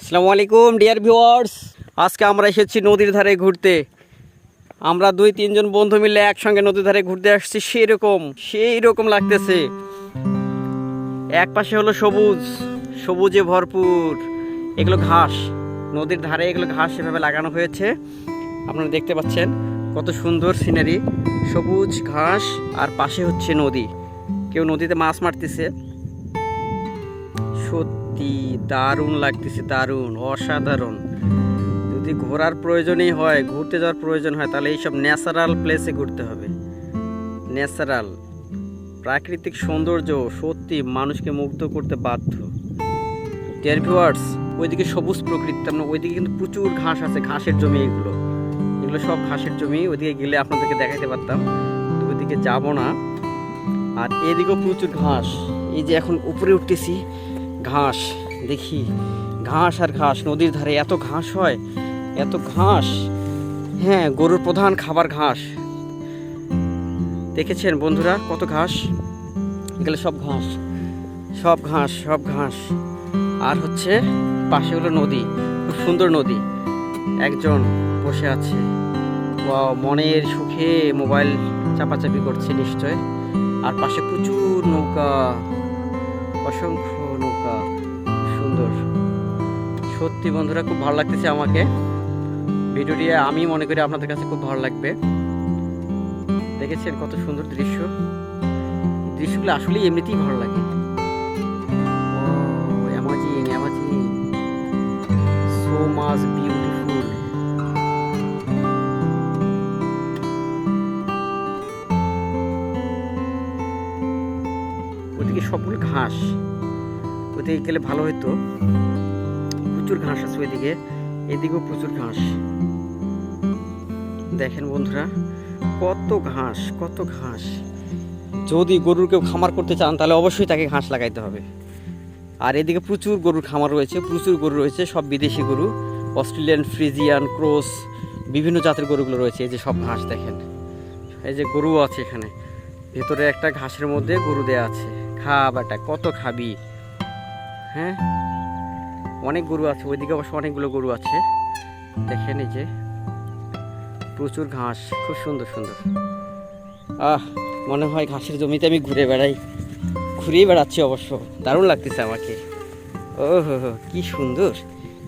আসসালামু আলাইকুম, dear viewers. আজকে আমরা এসেছি নদীর ধারে ঘুরতে। আমরা দুই, তিনজন বন্ধু মিলে একসঙ্গে নদীর ধারে ঘুরতে আসছি সেই রকম সেই রকম লাগতেছে। এক পাশে হলো সবুজ, সবুজে ভরপুর, এগুলো ঘাস। নদীর ধারে এগুলো ঘাস এভাবে লাগানো হয়েছে। আপনারা দেখতে পাচ্ছেন কত সুন্দর সিনারি, সবুজ ঘাস, আর পাশে হচ্ছে নদী। কেউ নদীতে মাছ মারতেছে। সত্যি দারুণ লাগতেছে, দারুণ, অসাধারণ। যদি ঘোরার প্রয়োজনই হয়, ঘুরতে যাওয়ার প্রয়োজন হয়, তাহলে এইসব ন্যাচারাল প্লেসে ঘুরতে হবে। ন্যাচারাল, প্রাকৃতিক সৌন্দর্য সত্যি মানুষকে মুগ্ধ করতে বাধ্য। ডিয়ার ওইদিকে সবুজ প্রকৃতি, তার মানে ওইদিকে কিন্তু প্রচুর ঘাস আছে, ঘাসের জমি এগুলো। এগুলো সব ঘাসের জমি, ওইদিকে গেলে আপনাদেরকে দেখাতে পারতাম। তো ওইদিকে যাব না। আর এদিকেও প্রচুর ঘাস। এই যে এখন উপরে উঠতেছি ঘাস, দেখি, ঘাস আর ঘাস, নদীর ধারে এত ঘাস হয়, এত ঘাস। হ্যাঁ গরুর প্রধান খাবার ঘাস। দেখেছেন বন্ধুরা কত ঘাস? এগুলো সব ঘাস সব ঘাস সব ঘাস। আর হচ্ছে পাশে হলো নদী, খুব সুন্দর নদী। একজন বসে আছে। মনের সুখে মোবাইল চাপাচাপি করছে নিশ্চয়। আর পাশে প্রচুর নৌকা, অসংখ্য নৌকা। সুন্দর। সত্যি বন্ধুরা, খুব ভালো লাগতেছে আমাকে। ভিডিওটি আমি মনে করি আপনাদের কাছে খুব ভালো লাগবে। দেখেছেন কত সুন্দর দৃশ্য। দৃশ্যগুলো আসলেই এমনিতেই ভালো লাগে। ও সো ওদিকে ঘাস। ওদিকে গেলে ভালো হতো প্রচুর ঘাস আছে ওইদিকে, এদিকেও প্রচুর ঘাস। দেখেন বন্ধুরা, কত ঘাস কত ঘাস। যদি গরুর কেউ খামার করতে চান, তাহলে অবশ্যই তাকে ঘাস লাগাইতে হবে। আর এদিকে প্রচুর গরুর খামার রয়েছে, প্রচুর গরু রয়েছে, সব বিদেশি গরু। অস্ট্রেলিয়ান, ফ্রিজিয়ান, ক্রোস, বিভিন্ন জাতের গরুগুলো রয়েছে, এই যে সব ঘাস দেখেন। এই যে গরু আছে এখানে। ভেতরে একটা ঘাসের মধ্যে গরু দেয়া আছে। খা বেটা, কত খাবি? হ্যাঁ? অনেক গরু আছে, ওইদিকে অবশ্য অনেকগুলো গরু আছে। দেখেন এই যে, প্রচুর ঘাস, খুব সুন্দর সুন্দর। আহ, মনে হয় ঘাসের জমিতে আমি ঘুরে বেড়াই। ঘুরেই বেড়াচ্ছি অবশ্য, দারুণ লাগতেছে আমাকে। ও হো হো কি সুন্দর।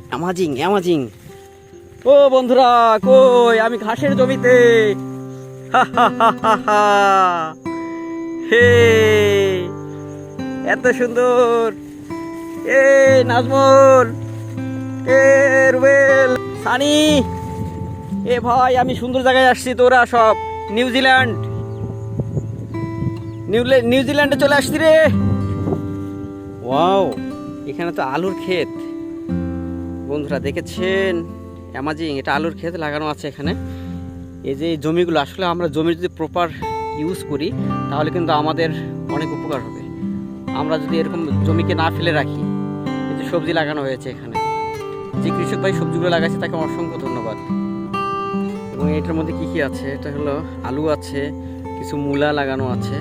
অ্যামাজিং অ্যামাজিং ও বন্ধুরা, কই? আমি ঘাসের জমিতে। হে, এত সুন্দর। এ, নাজমুল। এ, রুবেল। সানি। এ ভাই, আমি সুন্দর জায়গায় আসছি, তোরা সব। নিউজিল্যান্ড নিউজিল্যান্ডে চলে আসছি রে। ওয়াও, এখানে তো আলুর ক্ষেত। বন্ধুরা, দেখেছেন? অ্যামাজিং এটা আলুর ক্ষেত লাগানো আছে এখানে। এই যে জমিগুলো, আসলে আমরা জমি যদি প্রপার ইউজ করি, তাহলে কিন্তু আমাদের অনেক উপকার হবে। আমরা যদি এরকম জমিকে না ফেলে রাখি যে সবজি লাগানো হয়েছে এখানে। যে কৃষক ভাই সবজিগুলো লাগাইছে তাকে অসংখ্য ধন্যবাদ। এবং এটার মধ্যে কি কি আছে? এটা হলো আলু আছে, কিছু মূলা লাগানো আছে।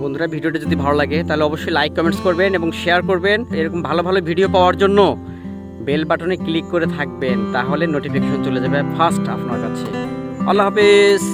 বন্ধুরা, ভিডিওটা যদি ভালো লাগে, তাহলে অবশ্যই লাইক কমেন্টস করবেন এবং শেয়ার করবেন। এরকম ভালো ভালো ভিডিও পাওয়ার জন্য বেল বাটনে ক্লিক করে থাকবেন, তাহলে নোটিফিকেশন চলে যাবে ফার্স্ট আপনার কাছে। আল্লাহ হাফেজ!